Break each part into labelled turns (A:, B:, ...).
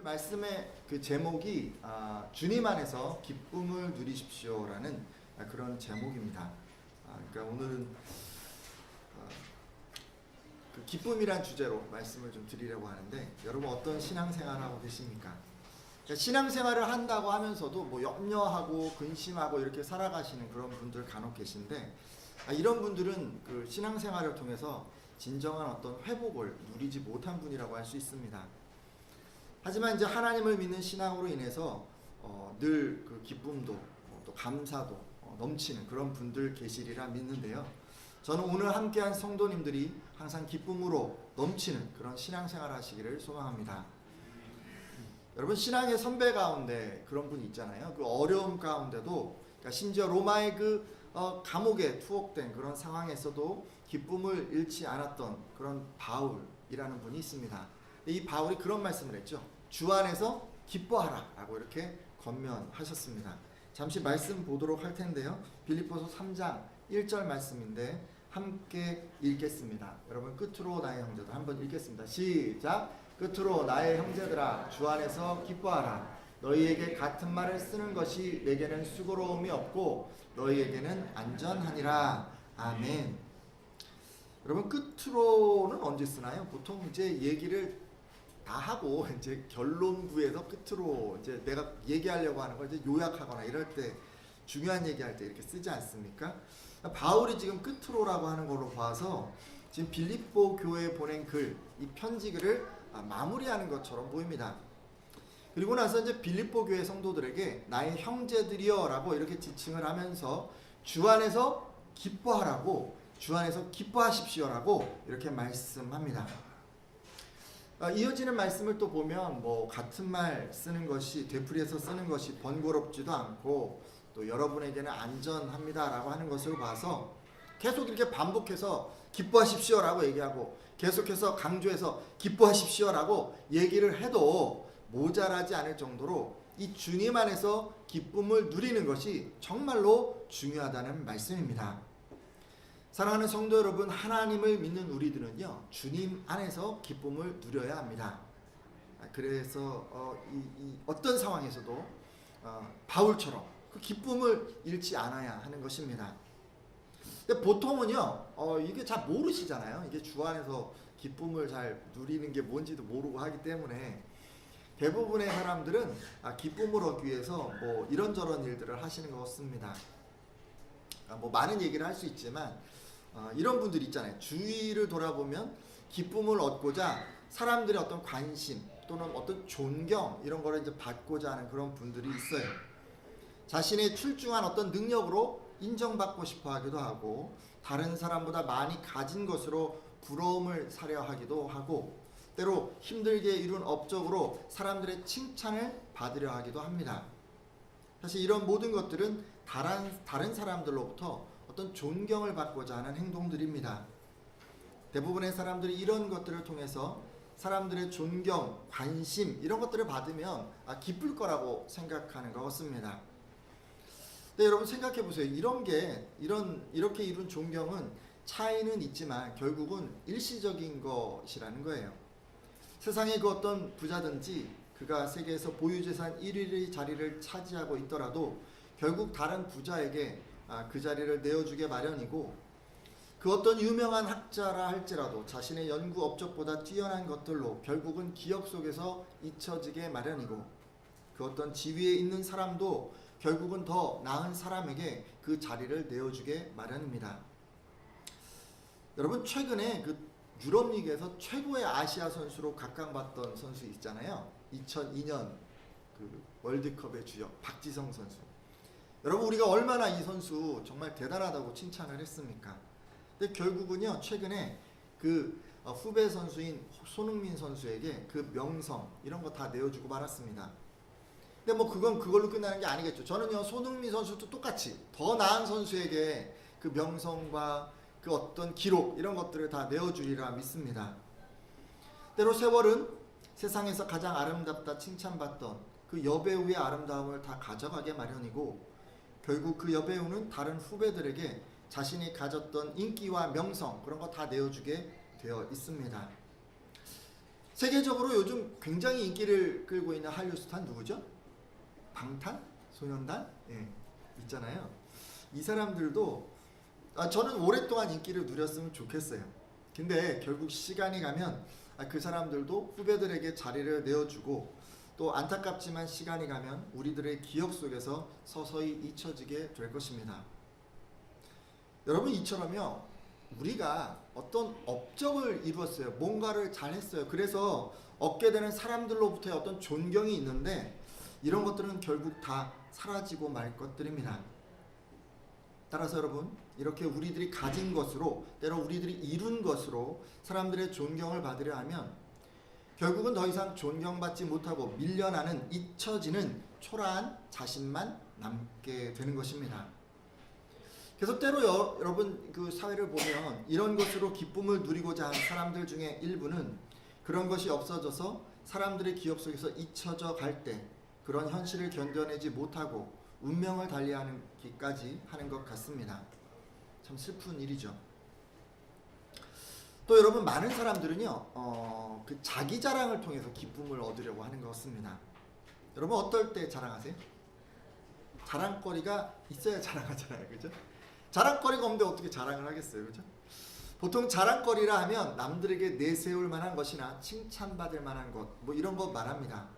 A: 오늘 말씀의 그 제목이 아, 주님 안에서 기쁨을 누리십시오라는 아, 그런 제목입니다. 아, 그러니까 오늘은 아, 그 기쁨이란 주제로 말씀을 좀 드리려고 하는데 여러분 어떤 신앙생활 하고 계십니까? 그러니까 신앙생활을 한다고 하면서도 뭐 염려하고 근심하고 이렇게 살아가시는 그런 분들 간혹 계신데 아, 이런 분들은 그 신앙생활을 통해서 진정한 어떤 회복을 누리지 못한 분이라고 할 수 있습니다. 하지만 이제 하나님을 믿는 신앙으로 인해서 어, 늘 그 기쁨도 어, 또 감사도 어, 넘치는 그런 분들 계시리라 믿는데요. 저는 오늘 함께한 성도님들이 항상 기쁨으로 넘치는 그런 신앙생활 하시기를 소망합니다. 여러분 신앙의 선배 가운데 그런 분이 있잖아요. 그 어려움 가운데도 그러니까 심지어 로마의 그 어, 감옥에 투옥된 그런 상황에서도 기쁨을 잃지 않았던 그런 바울이라는 분이 있습니다. 이 바울이 그런 말씀을 했죠. 주 안에서 기뻐하라 라고 이렇게 권면하셨습니다. 잠시 말씀 보도록 할 텐데요. 빌립보서 3장 1절 말씀인데 함께 읽겠습니다. 여러분 끝으로 나의 형제들 한번 읽겠습니다. 시작. 끝으로 나의 형제들아 주 안에서 기뻐하라. 너희에게 같은 말을 쓰는 것이 내게는 수고로움이 없고 너희에게는 안전하니라. 아멘. 여러분 끝으로는 언제 쓰나요? 보통 이제 얘기를 다 하고 이제 결론부에서 끝으로 이제 내가 얘기하려고 하는 걸 이제 요약하거나 이럴 때 중요한 얘기할 때 이렇게 쓰지 않습니까? 바울이 지금 끝으로라고 하는 걸로 봐서 지금 빌립보 교회에 보낸 글, 이 편지 글을 아, 마무리하는 것처럼 보입니다. 그리고 나서 이제 빌립보 교회 성도들에게 나의 형제들이여라고 이렇게 지칭을 하면서 주 안에서 기뻐하라고 주 안에서 기뻐하십시오라고 이렇게 말씀합니다. 아, 이어지는 말씀을 또 보면 뭐 같은 말 쓰는 것이 되풀이해서 쓰는 것이 번거롭지도 않고 또 여러분에게는 안전합니다라고 하는 것을 봐서 계속 이렇게 반복해서 기뻐하십시오라고 얘기하고 계속해서 강조해서 기뻐하십시오라고 얘기를 해도 모자라지 않을 정도로 이 주님 안에서 기쁨을 누리는 것이 정말로 중요하다는 말씀입니다. 사랑하는 성도 여러분, 하나님을 믿는 우리들은요, 주님 안에서 기쁨을 누려야 합니다. 아, 그래서 어, 이, 이 어떤 상황에서도 어, 바울처럼 그 기쁨을 잃지 않아야 하는 것입니다. 근데 보통은요, 어, 이게 잘 모르시잖아요. 이게 주 안에서 기쁨을 잘 누리는 게 뭔지도 모르고 하기 때문에 대부분의 사람들은 아, 기쁨을 얻기 위해서 뭐 이런저런 일들을 하시는 것 같습니다. 아, 뭐 많은 얘기를 할 수 있지만 어, 이런 분들 있잖아요. 주위를 돌아보면 기쁨을 얻고자 사람들의 어떤 관심 또는 어떤 존경 이런 거를 이제 받고자 하는 그런 분들이 있어요. 자신의 출중한 어떤 능력으로 인정받고 싶어 하기도 하고 다른 사람보다 많이 가진 것으로 부러움을 사려 하기도 하고 때로 힘들게 이룬 업적으로 사람들의 칭찬을 받으려 하기도 합니다. 사실 이런 모든 것들은 다른, 다른 사람들로부터 어떤 존경을 받고자 하는 행동들입니다. 대부분의 사람들이 이런 것들을 통해서 사람들의 존경, 관심 이런 것들을 받으면 아, 기쁠 거라고 생각하는 것 같습니다. 근데 여러분 생각해 보세요. 이런 게 이런 이렇게 이룬 존경은 차이는 있지만 결국은 일시적인 것이라는 거예요. 세상의 그 어떤 부자든지 그가 세계에서 보유재산 1위의 자리를 차지하고 있더라도 결국 다른 부자에게 아, 그 자리를 내어주게 마련이고 그 어떤 유명한 학자라 할지라도 자신의 연구 업적보다 뛰어난 것들로 결국은 기억 속에서 잊혀지게 마련이고 그 어떤 지위에 있는 사람도 결국은 더 나은 사람에게 그 자리를 내어주게 마련입니다. 여러분 최근에 그 유럽 리그에서 최고의 아시아 선수로 각광받던 선수 있잖아요. 2002년 그 월드컵의 주역 박지성 선수. 여러분 우리가 얼마나 이 선수 정말 대단하다고 칭찬을 했습니까? 근데 결국은요 최근에 그 어, 후배 선수인 손흥민 선수에게 그 명성 이런 거 다 내어주고 말았습니다. 근데 뭐 그건 그걸로 끝나는 게 아니겠죠. 저는요 손흥민 선수도 똑같이 더 나은 선수에게 그 명성과 그 어떤 기록 이런 것들을 다 내어주리라 믿습니다. 때로 세월은 세상에서 가장 아름답다 칭찬받던 그 여배우의 아름다움을 다 가져가게 마련이고 결국 그 여배우는 다른 후배들에게 자신이 가졌던 인기와 명성 그런 거 다 내어주게 되어 있습니다. 세계적으로 요즘 굉장히 인기를 끌고 있는 한류 스타 누구죠? 방탄? 소년단? 예, 있잖아요. 이 사람들도 아, 저는 오랫동안 인기를 누렸으면 좋겠어요. 근데 결국 시간이 가면 아, 그 사람들도 후배들에게 자리를 내어주고 또 안타깝지만 시간이 가면 우리들의 기억 속에서 서서히 잊혀지게 될 것입니다. 여러분 이처럼요 우리가 어떤 업적을 이루었어요. 뭔가를 잘했어요. 그래서 얻게 되는 사람들로부터의 어떤 존경이 있는데 이런 것들은 결국 다 사라지고 말 것들입니다. 따라서 여러분 이렇게 우리들이 가진 것으로 때로 우리들이 이룬 것으로 사람들의 존경을 받으려 하면 결국은 더 이상 존경받지 못하고 밀려나는 잊혀지는 초라한 자신만 남게 되는 것입니다. 그래서 때로 여, 여러분 그 사회를 보면 이런 것으로 기쁨을 누리고자 하는 사람들 중에 일부는 그런 것이 없어져서 사람들의 기억 속에서 잊혀져 갈 때 그런 현실을 견뎌내지 못하고 운명을 달리하는 기까지 하는 것 같습니다. 참 슬픈 일이죠. 또 여러분 많은 사람들은요, 어, 그 자기 자랑을 통해서 기쁨을 얻으려고 하는 것 같습니다. 여러분 어떨 때 자랑하세요? 자랑거리가 있어야 자랑하잖아요, 그죠? 자랑거리가 없는데 어떻게 자랑을 하겠어요, 그죠? 보통 자랑거리라 하면 남들에게 내세울 만한 것이나 칭찬받을 만한 것, 뭐 이런 거 말합니다.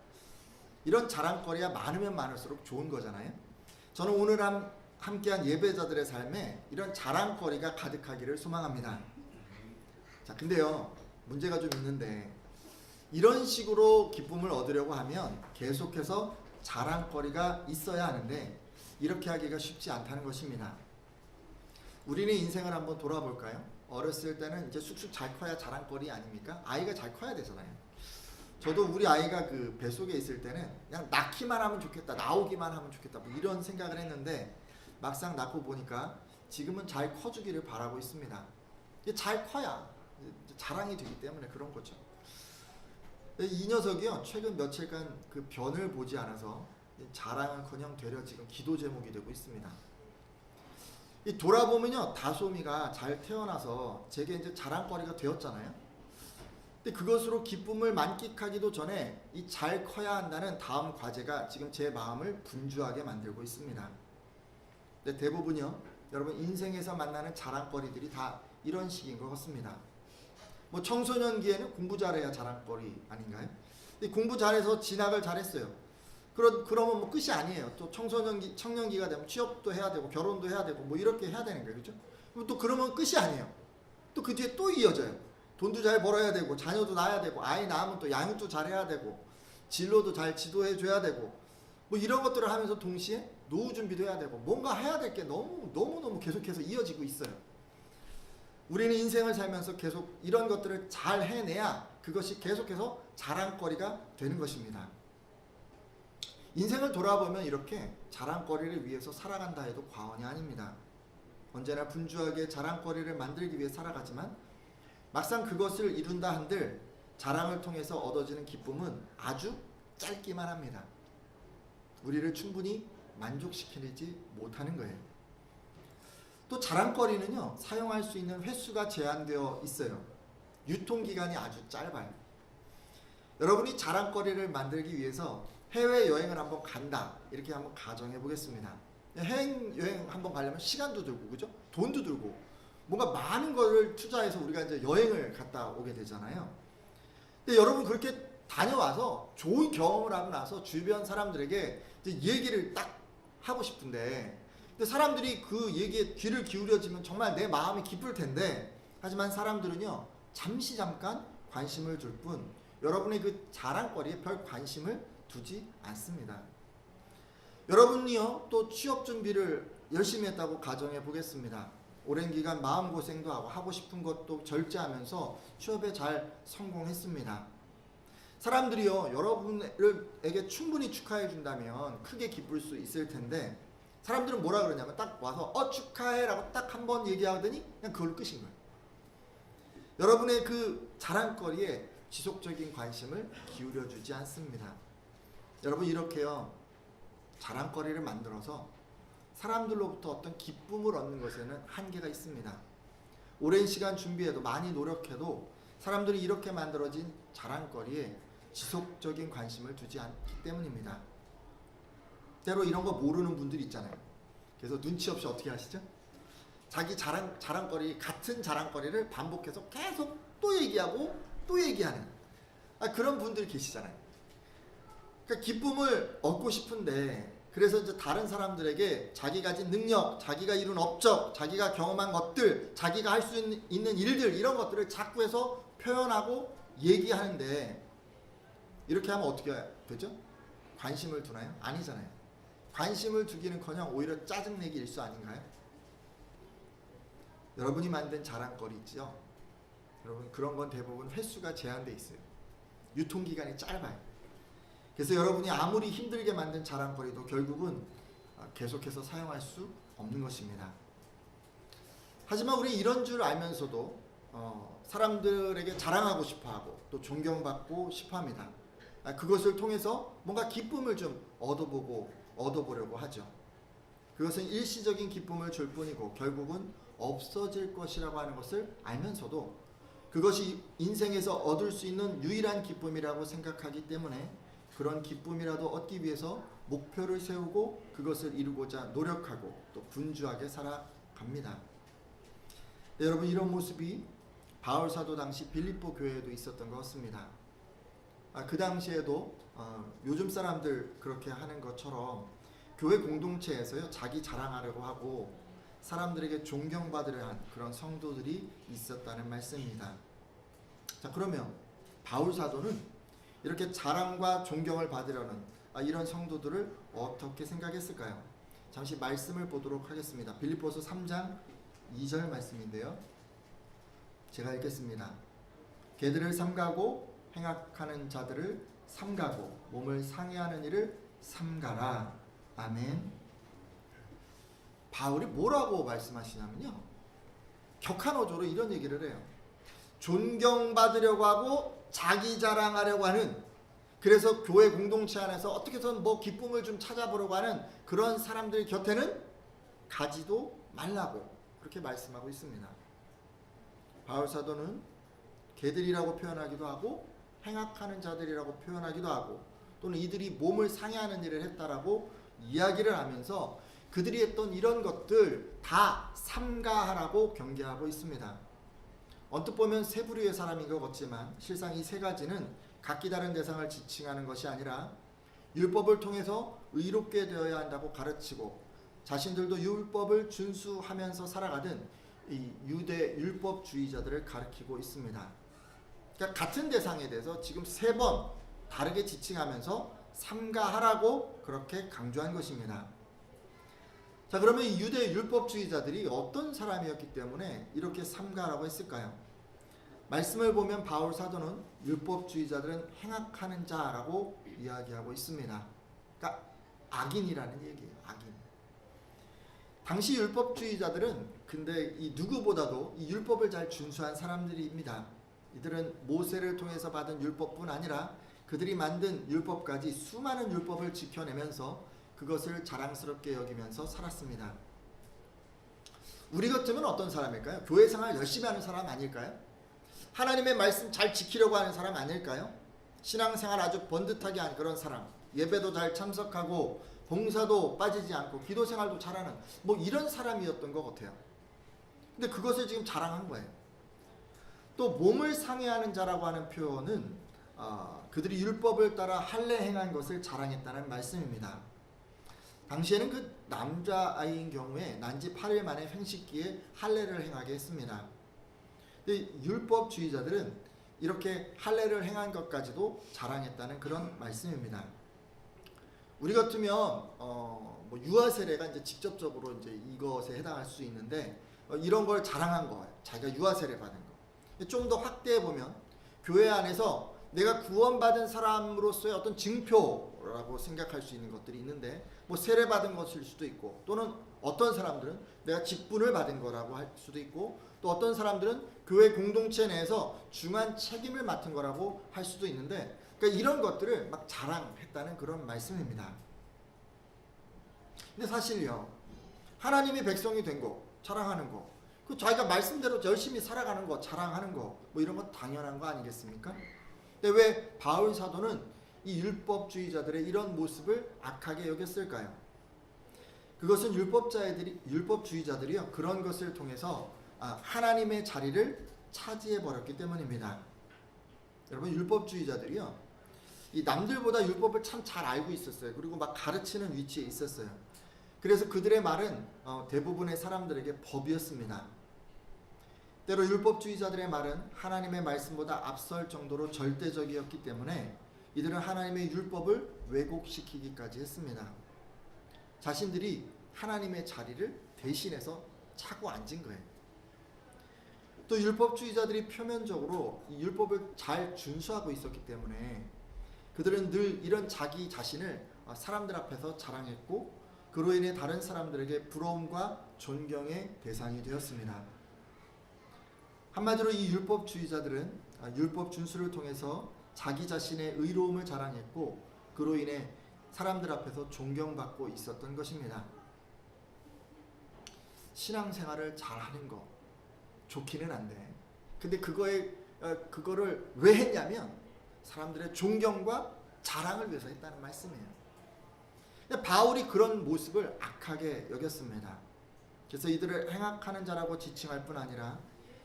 A: 이런 자랑거리가 많으면 많을수록 좋은 거잖아요. 저는 오늘 함, 함께한 예배자들의 삶에 이런 자랑거리가 가득하기를 소망합니다. 자, 근데요, 문제가 좀 있는데, 이런 식으로 기쁨을 얻으려고 하면 계속해서 자랑거리가 있어야 하는데, 이렇게 하기가 쉽지 않다는 것입니다. 우리는 인생을 한번 돌아볼까요? 어렸을 때는 이제 쑥쑥 잘 커야 자랑거리 아닙니까? 아이가 잘 커야 되잖아요. 저도 우리 아이가 그 뱃속에 있을 때는 그냥 낳기만 하면 좋겠다, 나오기만 하면 좋겠다, 뭐 이런 생각을 했는데 막상 낳고 보니까 지금은 잘 커주기를 바라고 있습니다. 잘 커야 자랑이 되기 때문에 그런 거죠. 이 녀석이요 최근 며칠간 그 변을 보지 않아서 자랑은커녕 되려 지금 기도 제목이 되고 있습니다. 이 돌아보면요 다솜이가 잘 태어나서 제게 이제 자랑거리가 되었잖아요. 근데 그것으로 기쁨을 만끽하기도 전에 이 잘 커야 한다는 다음 과제가 지금 제 마음을 분주하게 만들고 있습니다. 근데 대부분요 여러분 인생에서 만나는 자랑거리들이 다 이런 식인 것 같습니다. 뭐 청소년기에는 공부 잘해야 자랑거리 아닌가요? 이 공부 잘해서 진학을 잘했어요. 그러, 그러면 뭐 끝이 아니에요. 또 청소년기, 청년기가 되면 취업도 해야 되고 결혼도 해야 되고 뭐 이렇게 해야 되는 거예요. 그죠? 또 그러면 끝이 아니에요. 또 그 뒤에 또 이어져요. 돈도 잘 벌어야 되고 자녀도 낳아야 되고 아이 낳으면 또 양육도 잘해야 되고 진로도 잘 지도해 줘야 되고 뭐 이런 것들을 하면서 동시에 노후 준비도 해야 되고 뭔가 해야 될 게 너무 너무 너무 계속해서 이어지고 있어요. 우리는 인생을 살면서 계속 이런 것들을 잘 해내야 그것이 계속해서 자랑거리가 되는 것입니다. 인생을 돌아보면 이렇게 자랑거리를 위해서 살아간다 해도 과언이 아닙니다. 언제나 분주하게 자랑거리를 만들기 위해 살아가지만 막상 그것을 이룬다 한들 자랑을 통해서 얻어지는 기쁨은 아주 짧기만 합니다. 우리를 충분히 만족시키지 못하는 거예요. 또 자랑거리는요 사용할 수 있는 횟수가 제한되어 있어요. 유통기간이 아주 짧아요. 여러분이 자랑거리를 만들기 위해서 해외 여행을 한번 간다 이렇게 한번 가정해 보겠습니다. 해외 여행 한번 가려면 시간도 들고 그죠? 돈도 들고 뭔가 많은 거를 투자해서 우리가 이제 여행을 갔다 오게 되잖아요. 근데 여러분 그렇게 다녀와서 좋은 경험을 하고 나서 주변 사람들에게 얘기를 딱 하고 싶은데 근데 사람들이 그 얘기에 귀를 기울여지면 정말 내 마음이 기쁠 텐데 하지만 사람들은요 잠시 잠깐 관심을 줄 뿐 여러분의 그 자랑거리에 별 관심을 두지 않습니다. 여러분이요 또 취업 준비를 열심히 했다고 가정해 보겠습니다. 오랜 기간 마음 고생도 하고 하고 싶은 것도 절제하면서 취업에 잘 성공했습니다. 사람들이요 여러분에게 충분히 축하해 준다면 크게 기쁠 수 있을 텐데 사람들은 뭐라 그러냐면 딱 와서 어 축하해라고 딱 한 번 얘기하더니 그냥 그걸로 끝인 거예요. 여러분의 그 자랑거리에 지속적인 관심을 기울여 주지 않습니다. 여러분 이렇게요 자랑거리를 만들어서 사람들로부터 어떤 기쁨을 얻는 것에는 한계가 있습니다. 오랜 시간 준비해도 많이 노력해도 사람들이 이렇게 만들어진 자랑거리에 지속적인 관심을 두지 않기 때문입니다. 때로 이런 거 모르는 분들이 있잖아요. 그래서 눈치 없이 어떻게 하시죠? 자기 자랑 자랑거리 같은 자랑거리를 반복해서 계속 또 얘기하고 또 얘기하는 아, 그런 분들 계시잖아요. 그러니까 기쁨을 얻고 싶은데 그래서 이제 다른 사람들에게 자기 가진 능력, 자기가 이룬 업적, 자기가 경험한 것들, 자기가 할 수 있는 일들 이런 것들을 자꾸 해서 표현하고 얘기하는데 이렇게 하면 어떻게 되죠? 관심을 두나요? 아니잖아요. 관심을 두기는커녕 오히려 짜증내기 일수 아닌가요? 여러분이 만든 자랑거리 있죠? 여러분 그런 건 대부분 횟수가 제한돼 있어요. 유통 기간이 짧아요. 그래서 여러분이 아무리 힘들게 만든 자랑거리도 결국은 아, 계속해서 사용할 수 없는 것입니다. 하지만 우리 이런 줄 알면서도 어, 사람들에게 자랑하고 싶어하고 또 존경받고 싶어합니다. 아, 그것을 통해서 뭔가 기쁨을 좀 얻어보고 얻어보려고 하죠. 그것은 일시적인 기쁨을 줄 뿐이고 결국은 없어질 것이라고 하는 것을 알면서도 그것이 인생에서 얻을 수 있는 유일한 기쁨이라고 생각하기 때문에 그런 기쁨이라도 얻기 위해서 목표를 세우고 그것을 이루고자 노력하고 또 분주하게 살아갑니다. 네, 여러분 이런 모습이 바울 사도 당시 빌립보 교회에도 있었던 것 같습니다. 아, 그 당시에도 어, 요즘 사람들 그렇게 하는 것처럼 교회 공동체에서요 자기 자랑하려고 하고 사람들에게 존경받으려 한 그런 성도들이 있었다는 말씀입니다. 자 그러면 바울 사도는 이렇게 자랑과 존경을 받으려는 아, 이런 성도들을 어떻게 생각했을까요? 잠시 말씀을 보도록 하겠습니다. 빌립보서 3장 2절 말씀인데요. 제가 읽겠습니다. 개들을 삼가고 행악하는 자들을 삼가고 몸을 상해하는 일을 삼가라. 아멘. 바울이 뭐라고 말씀하시냐면요. 격한 어조로 이런 얘기를 해요. 존경받으려고 하고 자기 자랑하려고 하는 그래서 교회 공동체 안에서 어떻게든 뭐 기쁨을 좀 찾아보려고 하는 그런 사람들 곁에는 가지도 말라고 그렇게 말씀하고 있습니다. 바울 사도는 개들이라고 표현하기도 하고 행악하는 자들이라고 표현하기도 하고 또는 이들이 몸을 상해하는 일을 했다라고 이야기를 하면서 그들이 했던 이런 것들 다 삼가하라고 경계하고 있습니다. 언뜻 보면 세 부류의 사람인 것 같지만 실상 이 세 가지는 각기 다른 대상을 지칭하는 것이 아니라 율법을 통해서 의롭게 되어야 한다고 가르치고 자신들도 율법을 준수하면서 살아가던 이 유대 율법주의자들을 가리키고 있습니다. 그러니까 같은 대상에 대해서 지금 세 번 다르게 지칭하면서 삼가하라고 그렇게 강조한 것입니다. 자, 그러면 이 유대 율법주의자들이 어떤 사람이었기 때문에 이렇게 삼가라고 했을까요? 말씀을 보면 바울 사도는 율법주의자들은 행악하는 자라고 이야기하고 있습니다. 그러니까 악인이라는 얘기예요. 악인. 당시 율법주의자들은 근데 이 누구보다도 이 율법을 잘 준수한 사람들입니다. 이들은 모세를 통해서 받은 율법뿐 아니라 그들이 만든 율법까지 수많은 율법을 지켜내면서 그것을 자랑스럽게 여기면서 살았습니다. 우리 같으면 어떤 사람일까요? 교회 생활 열심히 하는 사람 아닐까요? 하나님의 말씀 잘 지키려고 하는 사람 아닐까요? 신앙생활 아주 번듯하게 하는 그런 사람, 예배도 잘 참석하고 봉사도 빠지지 않고 기도 생활도 잘하는 뭐 이런 사람이었던 것 같아요. 근데 그것을 지금 자랑한 거예요. 또 몸을 상해하는 자라고 하는 표현은 어, 그들이 율법을 따라 할례 행한 것을 자랑했다는 말씀입니다. 당시에는 그 남자 아이인 경우에 난지 8일 만에 횡식기에 할례를 행하게 했습니다. 율법주의자들은 이렇게 할례를 행한 것까지도 자랑했다는 그런 말씀입니다. 우리 같으면 어, 뭐 유아 세례가 이제 직접적으로 이제 이것에 해당할 수 있는데 어, 이런 걸 자랑한 거예요. 자기가 유아 세례 받은 거. 좀 더 확대해 보면 교회 안에서 내가 구원받은 사람으로서의 어떤 증표라고 생각할 수 있는 것들이 있는데 뭐 세례 받은 것일 수도 있고 또는 어떤 사람들은 내가 직분을 받은 거라고 할 수도 있고 또 어떤 사람들은 교회 공동체 내에서 중한 책임을 맡은 거라고 할 수도 있는데 그러니까 이런 것들을 막 자랑했다는 그런 말씀입니다. 근데 사실요 하나님이 백성이 된 거 자랑하는 거 그그 자기가 말씀대로 열심히 살아가는 거, 자랑하는 거, 뭐 이런 건 당연한 거 아니겠습니까? 근데 왜 바울 사도는 이 율법주의자들의 이런 모습을 악하게 여겼을까요? 그것은 율법자들이 율법주의자들이요 그런 것을 통해서 아, 하나님의 자리를 차지해 버렸기 때문입니다. 여러분 율법주의자들이요 이 남들보다 율법을 참 잘 알고 있었어요. 그리고 막 가르치는 위치에 있었어요. 그래서 그들의 말은 어, 대부분의 사람들에게 법이었습니다. 때로 율법주의자들의 말은 하나님의 말씀보다 앞설 정도로 절대적이었기 때문에 이들은 하나님의 율법을 왜곡시키기까지 했습니다. 자신들이 하나님의 자리를 대신해서 차고 앉은 거예요. 또 율법주의자들이 표면적으로 이 율법을 잘 준수하고 있었기 때문에 그들은 늘 이런 자기 자신을 어, 사람들 앞에서 자랑했고 그로 인해 다른 사람들에게 부러움과 존경의 대상이 되었습니다. 한마디로 이 율법주의자들은 아, 율법 준수를 통해서 자기 자신의 의로움을 자랑했고 그로 인해 사람들 앞에서 존경받고 있었던 것입니다. 신앙생활을 잘하는 거 좋기는 한데 근데 그거에 어, 그거를 왜 했냐면 사람들의 존경과 자랑을 위해서 했다는 말씀이에요. 바울이 그런 모습을 악하게 여겼습니다. 그래서 이들을 행악하는 자라고 지칭할 뿐 아니라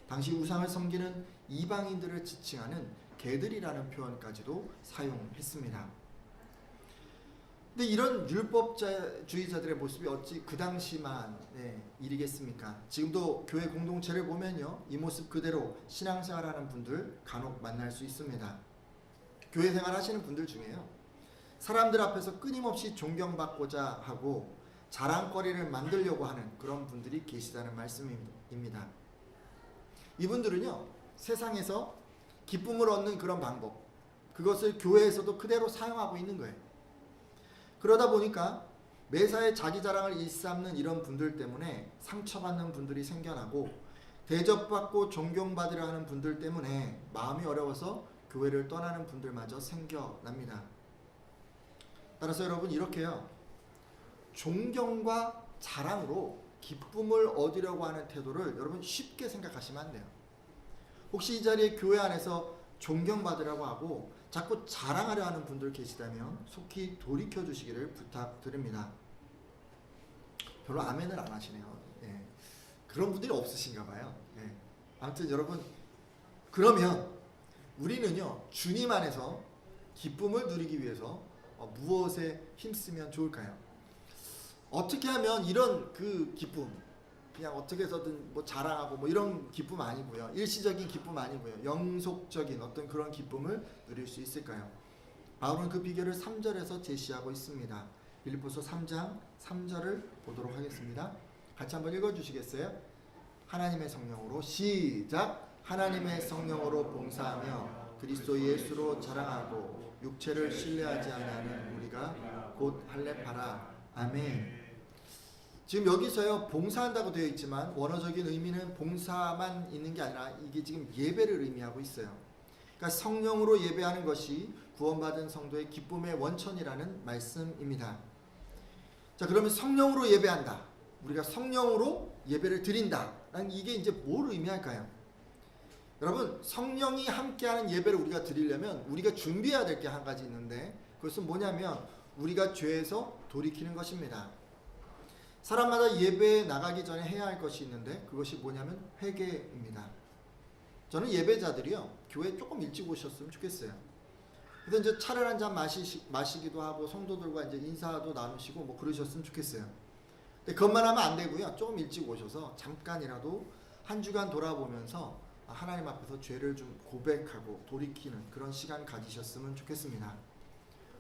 A: 당시 우상을 섬기는 이방인들을 지칭하는 개들이라는 표현까지도 사용했습니다. 근데 이런 율법주의자들의 모습이 어찌 그 당시만 네, 일이겠습니까? 지금도 교회 공동체를 보면요, 이 모습 그대로 신앙생활하는 분들 간혹 만날 수 있습니다. 교회 생활 하시는 분들 중에요, 사람들 앞에서 끊임없이 존경받고자 하고 자랑거리를 만들려고 하는 그런 분들이 계시다는 말씀입니다. 이분들은요, 세상에서 기쁨을 얻는 그런 방법, 그것을 교회에서도 그대로 사용하고 있는 거예요. 그러다 보니까 매사에 자기 자랑을 일삼는 이런 분들 때문에 상처받는 분들이 생겨나고 대접받고 존경받으려 하는 분들 때문에 마음이 어려워서 교회를 떠나는 분들마저 생겨납니다. 따라서 여러분 이렇게요. 존경과 자랑으로 기쁨을 얻으려고 하는 태도를 여러분 쉽게 생각하시면 안 돼요. 혹시 이 자리에 교회 안에서 존경받으려고 하고 자꾸 자랑하려 하는 분들 계시다면 속히 돌이켜 주시기를 부탁드립니다. 별로 아멘을 안 하시네요. 예. 그런 분들이 없으신가 봐요. 예. 아무튼 여러분 그러면 우리는요 주님 안에서 기쁨을 누리기 위해서 어, 무엇에 힘쓰면 좋을까요? 어떻게 하면 이런 그 기쁨 그냥 어떻게 해서든 뭐 자랑하고 뭐 이런 기쁨 아니고요. 일시적인 기쁨 아니고요. 영속적인 어떤 그런 기쁨을 누릴 수 있을까요? 바울은 그 비결을 3절에서 제시하고 있습니다. 빌립보서 3장 3절을 보도록 하겠습니다. 같이 한번 읽어 주시겠어요? 하나님의 성령으로 시작 하나님의 성령으로 봉사하며 그리스도 예수로 자랑하고 육체를 신뢰하지 않는 우리가 곧 할례 파라 아멘. 지금 여기서요 봉사한다고 되어 있지만 원어적인 의미는 봉사만 있는 게 아니라 이게 지금 예배를 의미하고 있어요. 그러니까 성령으로 예배하는 것이 구원받은 성도의 기쁨의 원천이라는 말씀입니다. 자 그러면 성령으로 예배한다. 우리가 성령으로 예배를 드린다. 이게 이제 뭘 의미할까요? 여러분 성령이 함께하는 예배를 우리가 드리려면 우리가 준비해야 될 게 한 가지 있는데 그것은 뭐냐면 우리가 죄에서 돌이키는 것입니다. 사람마다 예배에 나가기 전에 해야 할 것이 있는데 그것이 뭐냐면 회개입니다. 저는 예배자들이요 교회 조금 일찍 오셨으면 좋겠어요. 그래서 이제 차를 한 잔 마시 마시기도 하고 성도들과 이제 인사도 나누시고 뭐 그러셨으면 좋겠어요. 근데 그것만 하면 안 되고요. 조금 일찍 오셔서 잠깐이라도 한 주간 돌아보면서 하나님 앞에서 죄를 좀 고백하고 돌이키는 그런 시간 가지셨으면 좋겠습니다.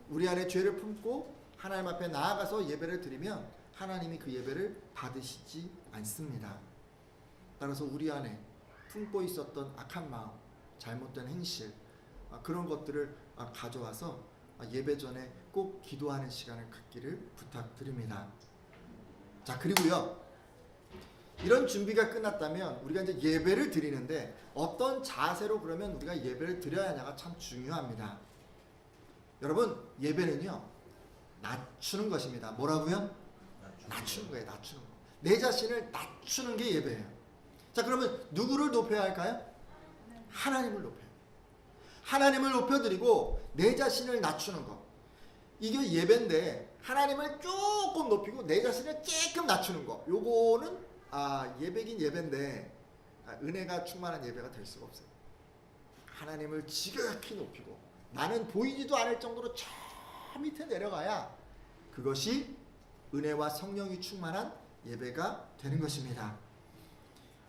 A: 우리 안에 죄를 품고 하나님 앞에 나아가서 예배를 드리면 하나님이 그 예배를 받으시지 않습니다. 따라서 우리 안에 품고 있었던 악한 마음, 잘못된 행실 아, 그런 것들을 아, 가져와서 아, 예배 전에 꼭 기도하는 시간을 갖기를 부탁드립니다. 자 그리고요 이런 준비가 끝났다면 우리가 이제 예배를 드리는데 어떤 자세로 그러면 우리가 예배를 드려야 하냐가 참 중요합니다. 여러분 예배는요 낮추는 것입니다. 뭐라고요? 낮추는 거예요. 낮추는 거. 내 자신을 낮추는 게 예배예요. 자, 그러면 누구를 높여야 할까요? 하나님을 높여요. 하나님을 높여드리고 내 자신을 낮추는 것. 이게 예배인데 하나님을 조금 높이고 내 자신을 조금 낮추는 거. 요거는 아, 예배긴 예배인데 아, 은혜가 충만한 예배가 될 수가 없어요. 하나님을 지극히 높이고 나는 보이지도 않을 정도로 저 밑에 내려가야 그것이 은혜와 성령이 충만한 예배가 되는 것입니다.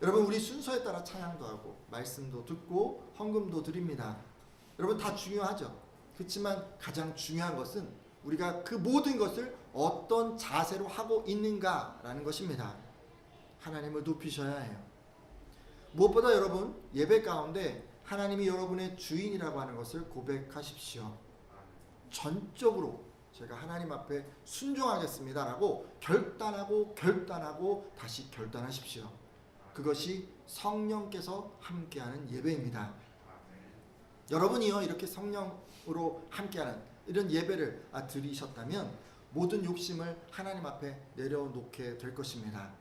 A: 여러분 우리 순서에 따라 찬양도 하고 말씀도 듣고 헌금도 드립니다. 여러분 다 중요하죠. 그렇지만 가장 중요한 것은 우리가 그 모든 것을 어떤 자세로 하고 있는가라는 것입니다. 하나님을 높이셔야 해요. 무엇보다 여러분 예배 가운데 하나님이 여러분의 주인이라고 하는 것을 고백하십시오. 전적으로 제가 하나님 앞에 순종하겠습니다라고 결단하고 결단하고 다시 결단하십시오. 그것이 성령께서 함께하는 예배입니다. 여러분이요 이렇게 성령으로 함께하는 이런 예배를 아, 드리셨다면 모든 욕심을 하나님 앞에 내려놓게 될 것입니다.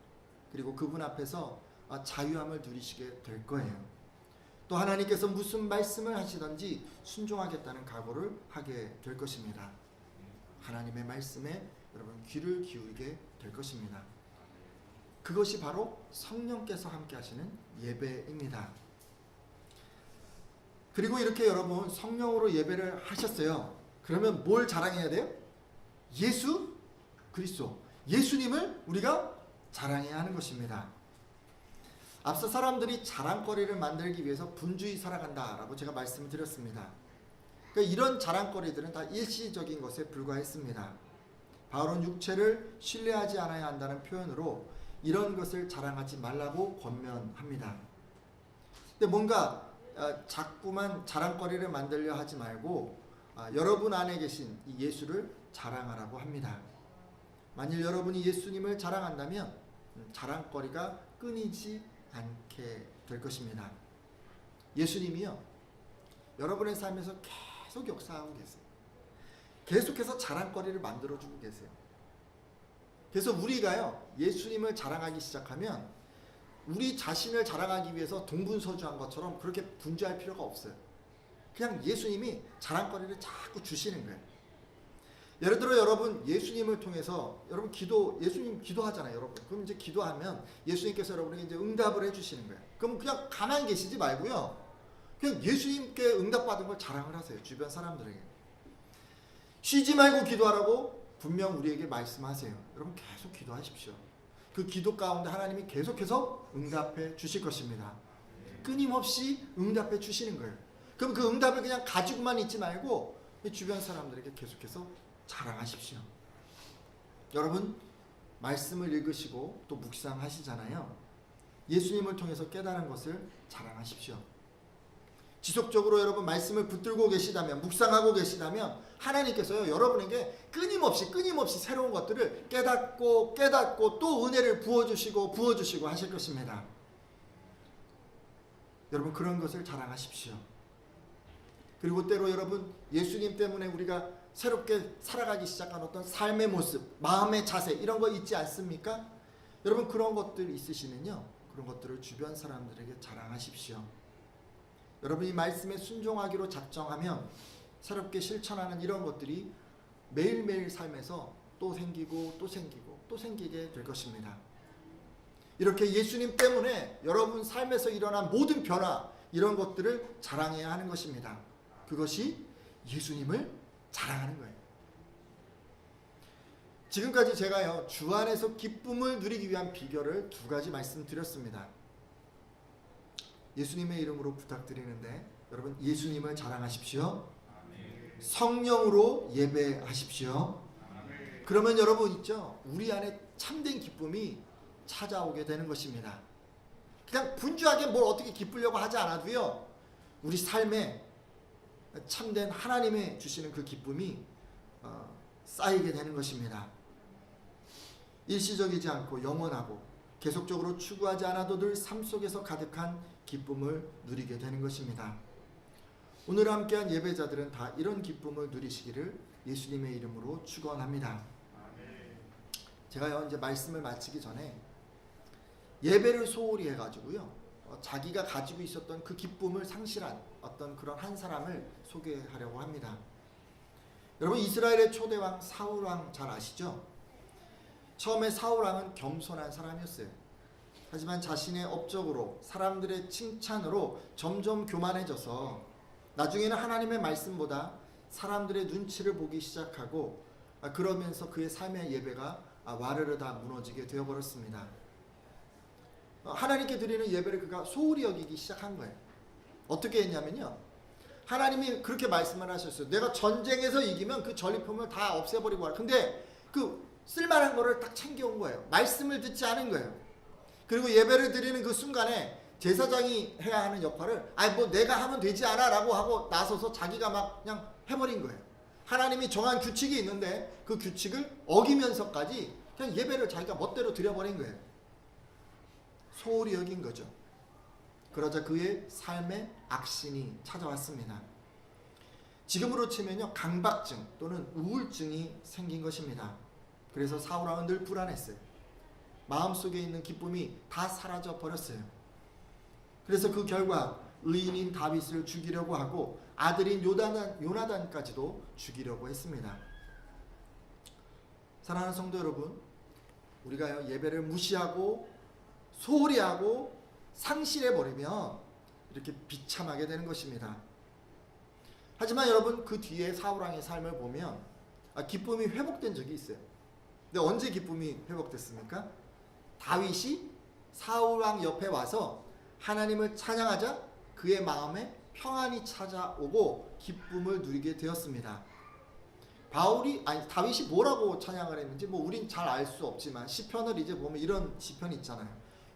A: 그리고 그분 앞에서 아, 자유함을 누리시게 될 거예요. 또 하나님께서 무슨 말씀을 하시든지 순종하겠다는 각오를 하게 될 것입니다. 하나님의 말씀에 여러분 귀를 기울이게 될 것입니다. 그것이 바로 성령께서 함께 하시는 예배입니다. 그리고 이렇게 여러분 성령으로 예배를 하셨어요. 그러면 뭘 자랑해야 돼요? 예수 그리스도. 예수님을 우리가 자랑해야 하는 것입니다. 앞서 사람들이 자랑거리를 만들기 위해서 분주히 살아간다라고 제가 말씀을 드렸습니다. 그러니까 이런 자랑거리들은 다 일시적인 것에 불과했습니다. 바울은 육체를 신뢰하지 않아야 한다는 표현으로 이런 것을 자랑하지 말라고 권면합니다. 근데 뭔가 어, 자꾸만 자랑거리를 만들려 하지 말고 아, 여러분 안에 계신 이 예수를 자랑하라고 합니다. 만일 여러분이 예수님을 자랑한다면 음, 자랑거리가 끊이지 않게 될 것입니다. 예수님이요. 여러분의 삶에서 계속 역사하고 계세요. 계속해서 자랑거리를 만들어주고 계세요. 그래서 우리가요, 예수님을 자랑하기 시작하면 우리 자신을 자랑하기 위해서 동분서주한 것처럼 그렇게 분주할 필요가 없어요. 그냥 예수님이 자랑거리를 자꾸 주시는 거예요. 예를 들어 여러분 예수님을 통해서 여러분 기도 예수님 기도하잖아요, 여러분. 그럼 이제 기도하면 예수님께서 여러분에게 이제 응답을 해 주시는 거예요. 그럼 그냥 가만히 계시지 말고요. 그냥 예수님께 응답받은 걸 자랑을 하세요. 주변 사람들에게. 쉬지 말고 기도하라고 분명 우리에게 말씀하세요. 여러분 계속 기도하십시오. 그 기도 가운데 하나님이 계속해서 응답해 주실 것입니다. 끊임없이 응답해 주시는 거예요. 그럼 그 응답을 그냥 가지고만 있지 말고 주변 사람들에게 계속해서 자랑하십시오. 여러분 말씀을 읽으시고 또 묵상하시잖아요. 예수님을 통해서 깨달은 것을 자랑하십시오. 지속적으로 여러분 말씀을 붙들고 계시다면 묵상하고 계시다면 하나님께서요 여러분에게 끊임없이 끊임없이 새로운 것들을 깨닫고 깨닫고 또 은혜를 부어주시고 부어주시고 하실 것입니다. 여러분 그런 것을 자랑하십시오. 그리고 때로 여러분 예수님 때문에 우리가 새롭게 살아가기 시작한 어떤 삶의 모습, 마음의 자세 이런 거 있지 않습니까? 여러분 그런 것들 있으시면요 그런 것들을 주변 사람들에게 자랑하십시오. 여러분 이 말씀에 순종하기로 작정하면 새롭게 실천하는 이런 것들이 매일매일 삶에서 또 생기고 또 생기고 또 생기게 될 것입니다. 이렇게 예수님 때문에 여러분 삶에서 일어난 모든 변화 이런 것들을 자랑해야 하는 것입니다. 그것이 예수님을 자랑하는 거예요. 지금까지 제가요 주 안에서 기쁨을 누리기 위한 비결을 두 가지 말씀드렸습니다. 예수님의 이름으로 부탁드리는데 여러분 예수님을 자랑하십시오. 성령으로 예배하십시오. 그러면 여러분 있죠 우리 안에 참된 기쁨이 찾아오게 되는 것입니다. 그냥 분주하게 뭘 어떻게 기쁘려고 하지 않아도요 우리 삶에 참된 하나님의 주시는 그 기쁨이 어, 쌓이게 되는 것입니다. 일시적이지 않고 영원하고 계속적으로 추구하지 않아도 늘 삶 속에서 가득한 기쁨을 누리게 되는 것입니다. 오늘 함께한 예배자들은 다 이런 기쁨을 누리시기를 예수님의 이름으로 축원합니다. 제가요 이제 말씀을 마치기 전에 예배를 소홀히 해가지고요 어, 자기가 가지고 있었던 그 기쁨을 상실한 어떤 그런 한 사람을 소개하려고 합니다. 여러분 이스라엘의 초대 왕 사울 왕 잘 아시죠? 처음에 사울 왕은 겸손한 사람이었어요. 하지만 자신의 업적으로 사람들의 칭찬으로 점점 교만해져서 나중에는 하나님의 말씀보다 사람들의 눈치를 보기 시작하고 아, 그러면서 그의 삶의 예배가 아, 와르르 다 무너지게 되어버렸습니다. 어, 하나님께 드리는 예배를 그가 소홀히 여기기 시작한 거예요. 어떻게 했냐면요. 하나님이 그렇게 말씀을 하셨어요. 내가 전쟁에서 이기면 그 전리품을 다 없애버리고 와. 근데 그 쓸만한 거를 딱 챙겨온 거예요. 말씀을 듣지 않은 거예요. 그리고 예배를 드리는 그 순간에 제사장이 해야 하는 역할을 아니 뭐 내가 하면 되지 않아 라고 하고 나서서 자기가 막 그냥 해버린 거예요. 하나님이 정한 규칙이 있는데 그 규칙을 어기면서까지 그냥 예배를 자기가 멋대로 드려버린 거예요. 소홀히 여긴 거죠. 그러자 그의 삶에 악신이 찾아왔습니다. 지금으로 치면요 강박증 또는 우울증이 생긴 것입니다. 그래서 사울 왕은 늘 불안했어요. 마음속에 있는 기쁨이 다 사라져 버렸어요. 그래서 그 결과 의인인 다윗을 죽이려고 하고 아들인 요나단, 요나단까지도 죽이려고 했습니다. 사랑하는 성도 여러분, 우리가 예배를 무시하고 소홀히 하고 상실해 버리면 이렇게 비참하게 되는 것입니다. 하지만 여러분 그 뒤에 사울왕의 삶을 보면 아, 기쁨이 회복된 적이 있어요. 근데 언제 기쁨이 회복됐습니까? 다윗이 사울 왕 옆에 와서 하나님을 찬양하자 그의 마음에 평안이 찾아오고 기쁨을 누리게 되었습니다. 바울이 아니 다윗이 뭐라고 찬양을 했는지 뭐 우린 잘 알 수 없지만 시편을 이제 보면 이런 시편이 있잖아요.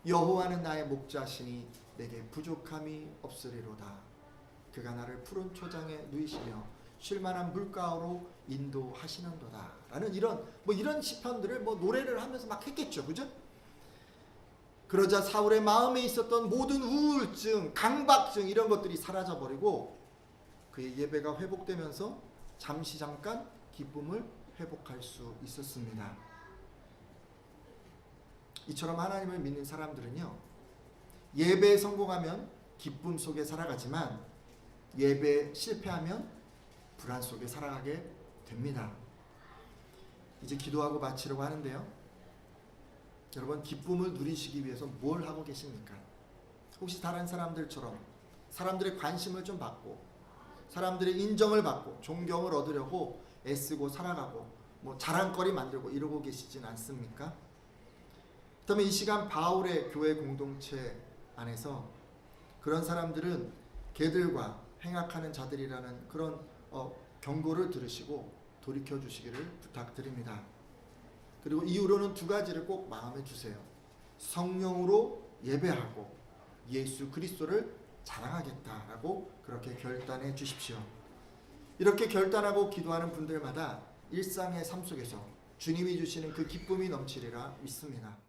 A: 여호와는 나의 목자시니 내게 부족함이 없으리로다. 그가 나를 푸른 초장에 누이시며 쉴만한 물가로 인도하시는도다. 라는 이런 뭐 이런 시편들을 뭐 노래를 하면서 막 했겠죠. 그죠? 그러자 사울의 마음에 있었던 모든 우울증, 강박증 이런 것들이 사라져 버리고 그의 예배가 회복되면서 잠시 잠깐 기쁨을 회복할 수 있었습니다. 이처럼 하나님을 믿는 사람들은요. 예배에 성공하면 기쁨 속에 살아가지만 예배에 실패하면 불안 속에 살아가게 됩니다. 이제 기도하고 마치려고 하는데요. 여러분 기쁨을 누리시기 위해서 뭘 하고 계십니까? 혹시 다른 사람들처럼 사람들의 관심을 좀 받고 사람들의 인정을 받고 존경을 얻으려고 애쓰고 살아가고 뭐 자랑거리 만들고 이러고 계시진 않습니까? 그다음에 이 시간 바울의 교회 공동체 안에서 그런 사람들은 개들과 행악하는 자들이라는 그런 어, 경고를 들으시고 돌이켜 주시기를 부탁드립니다. 그리고 이후로는 두 가지를 꼭 마음에 주세요. 성령으로 예배하고 예수 그리스도를 자랑하겠다라고 그렇게 결단해 주십시오. 이렇게 결단하고 기도하는 분들마다 일상의 삶 속에서 주님이 주시는 그 기쁨이 넘치리라 믿습니다.